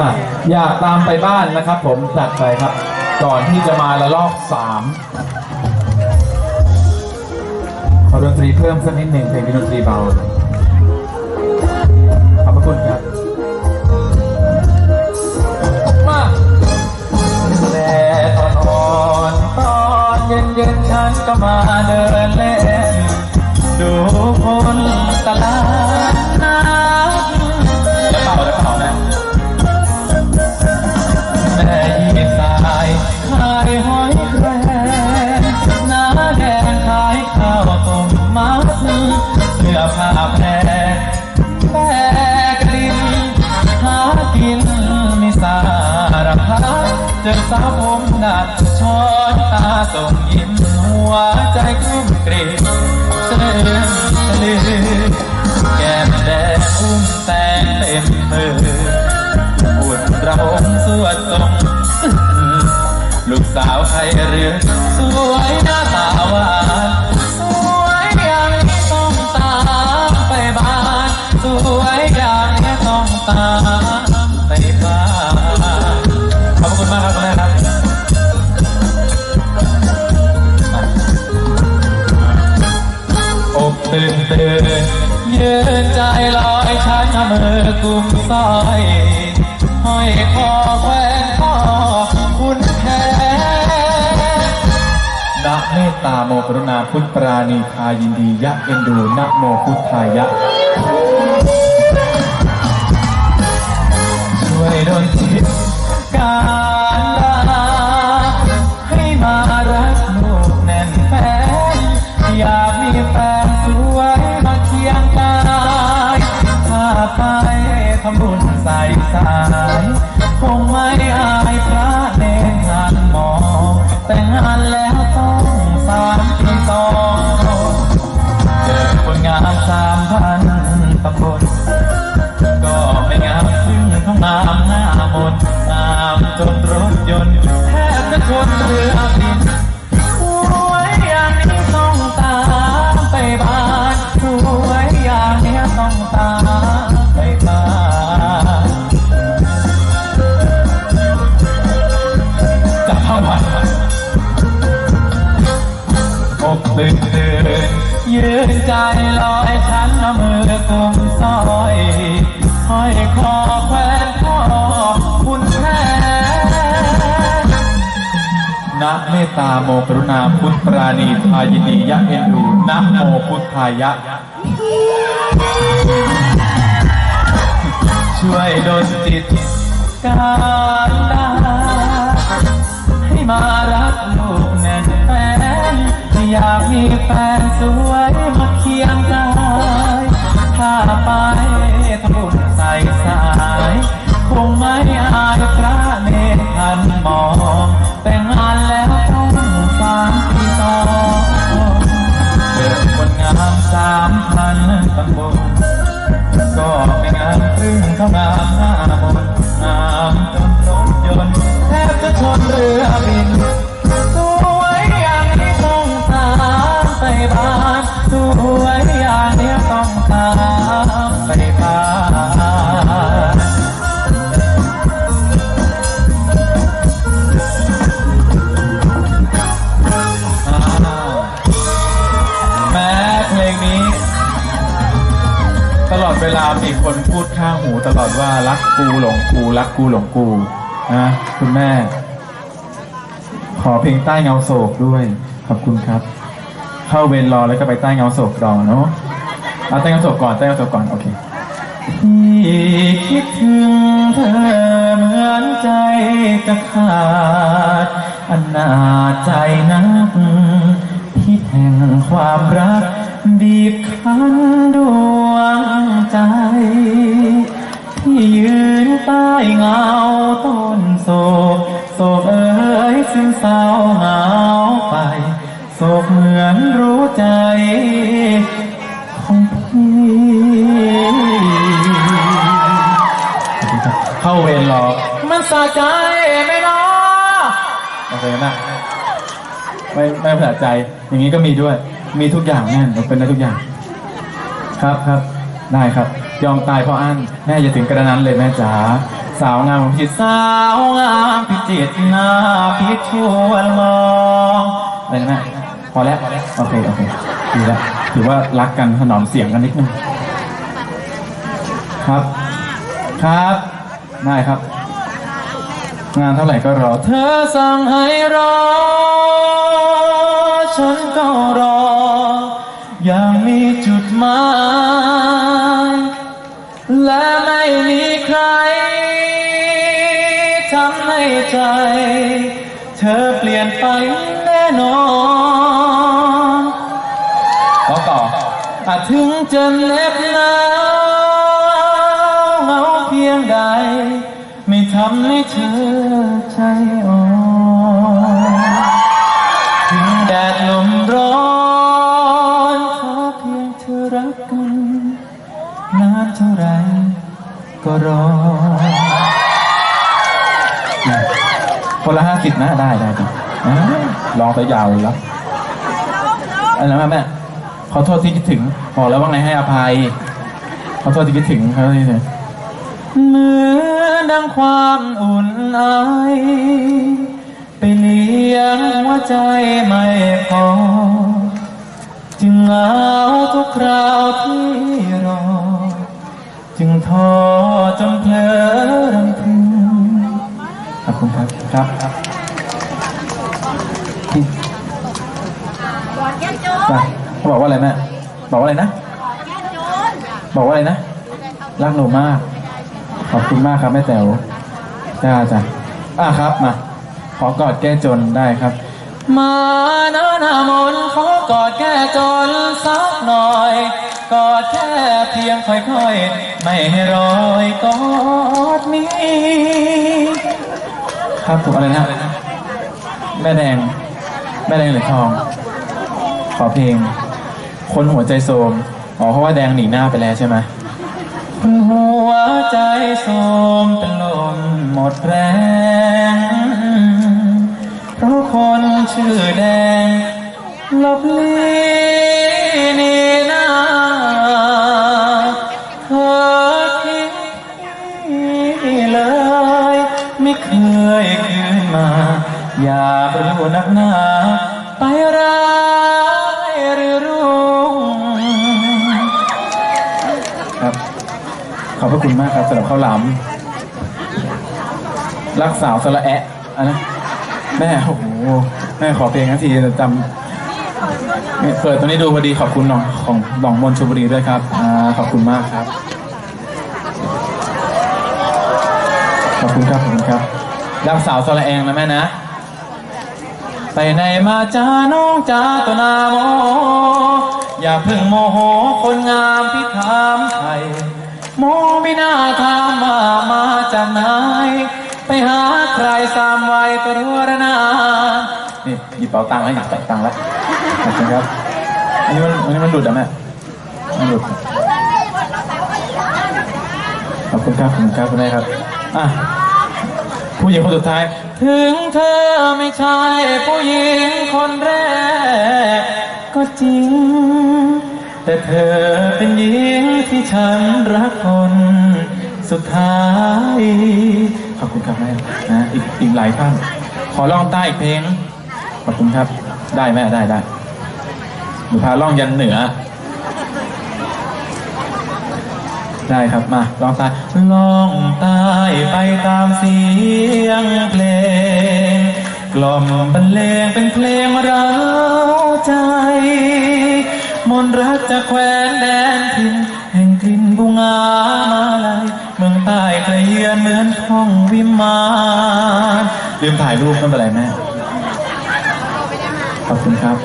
อะอยากตามไปบ้านนะครับ ผมจัดไปครับ ก่อนที่จะมาละลอกสามขอดนตรีเพิ่มสักนิดหนึ่งเพลงดนตรีเบาขอยาวผมดัดช้อนตาส่งยิ้มหัวใจกุ้มกรีดเสื่อมสลือแก้มแดงอุ้มแสงเต็มมืออุ่นระหงสวดทรงลูกสาวไทยเรือนสวยหน้าตาหวานสวยอย่างนี้ต้องตามไปบ้าน สวยอย่างนี้ต้องตาม นมือกุมสายห้อยคอแขวนคอคุณแท้นะเมตตาโมกรุณาพุทธปราณีทายินดียะเอ็นดูนะโมพุทธายะ ช่วยดนจิต ยืนใจลอยฉันเอามือกุมสร้อยห้อยคอแขวนคอคุณแท้นะเมตตาโมกรุณาพุทธปราณีพายินดียะเอ็นดูนะโมพุทธายะ ช่วยดลจิตการดาให้มา มีแฟนสวยมาเคียงกายถ้าไปาามีคนพูดข้างหูตลอดว่ารักกูหลงกูรักกูหลงกูนะคุณแม่ ขอเพลงใต้เงาโศกด้วย ขอบคุณครับ เข้าเวรรอแล้วก็ไปใต้เงาโศกรอเนาะเอาใต้เงาโศกก่อนใต้เงาโศกก่อนโอเคพี่คิดถึงเธอเหมือนใจจะขาดอนาจใจนักพิษแห่งความรัก ใจของพี่เข้าเวรรอมันสะใจไหมเนาะโอเคนะไม่ไม่ภาษาใจ อย่างนี้ก็มีด้วย มีทุกอย่างแม่เราเป็นได้ทุกอย่าง ครับครับได้ครับ ยอมตายเพราะอันแม่อย่าถึงกระนั้นเลยแม่จ๋าสาวงามพิจิตสาวงามพิจิตหน้าพิชวนมองอะไรนะแม่ อแล้วโอเคโอเคดีแล้วถือว่ารักกันถนอมเสียงกันนิดนึงครับ ครับได้ครับ งานเท่าไหร่ก็รอ เธอสั่งให้รอ ฉันก็รออย่างมีจุดหมายและไม่มีใครทำให้ใจ เธอเปลี่ยนไปแน่นอน ถึงจะเหน็บหนาวเหงาเพียงใด ไม่ทำให้เธอใจอ่อนถึงแดดลมร้อนขอเพียงเธอรักกันนานเท่าไรก็รอคนละห้าสิบนะได้ได้จ้ะอ่าลองไปยาวเลยแล้วอะไรนะแม่ อโทษที่คิดถึงบอกแล้วว่าไงให้อภัย ขอโทษที่คิดถึงเขาเลยเนี่ยเหมือนดังความอุ่นไอไปเลี้ยงหัวใจไม่พอ จึงเหงาทุกคราวที่รอ จึงท้อจนเพลอรำพึงขอบคุณครับครับ เขาบอกว่าอะไรแม่บอกว่าอะไรนะบอกว่าอะไรนะรักหนูมาก ขอบคุณมากครับแม่แต๋วจ้าจ้ะอะครับมาขอกอดแก้จนได้ครับ มานะนามนขอกอดแก้จนสักหน่อย กอดแค่เพียงค่อยๆ ไม่ให้รอยกอดมีครับถูกอะไรนะแม่แดงแม่แดงเหรือทอง ขอเพลง คนหัวใจโทมอ๋อเพราะว่าแดงหนีหน้าไปแล้วใช่ไหมหัวใจโทมเป็นลมหมดแรงเพราะคนชื่อแดงลบลีนี่นาเธอทิ้งพี่เลย ไม่เคยคืนมา อยากรู้นักหนา ขอบพระคุณมากครับสำหรับข้าวหลามรักสาวสละแอะอันนะแม่โอ้โหแม่ขอเพลงนทีจำเปิดตัวนี้ดูพอดีขอบคุณน้องของหนองมนชลบุรีด้วยครับอ่าขอบคุณมากครับ ขอบคุณครับขอบคุณครับรักสาวสละแองนะแม่นะไปไหนมาจ้าน้องจ้าตัวนาโมอย่าเพิ่งโมโหคนงามที่ถามไทย มองไม่น่าถามว่ามาจากไหนไปหาใครสามวัยตัวระนานี่หยิบเป๋าตังค์แล้วหยิบตังค์แล้วขอบคุณครับอันนี้มันอันนี้มันหลุดอะแม่มันหลุดขอบคุณครับขอบคุณครับคุณแม่ครับอะผู้หญิงคนสุดท้าย ถึงเธอไม่ใช่ผู้หญิงคนแรก ก็จริง แต่เธอเป็นหญิงที่ฉันรักคน สุดท้าย ขอบคุณครับแม่นะอีกอีกหลายท่านขอร้องใต้อีกเพลง ขอบคุณครับ ได้แม่ได้ได้หนูพาล่องยันเหนือ ได้ครับมาลองใต้ลองใต้ไปตามเสียงเพลง กล่อมบรรเลงเป็นเพลงราใจม นรักจะแคว้นแดนถิ่นแห่งกลิ่นบุงามาลายเมืองใต้เครเยือนเหมือนท้องวิมานลืมถ่ายรูปไม่เป็นไรแม่ขอบคุณครับ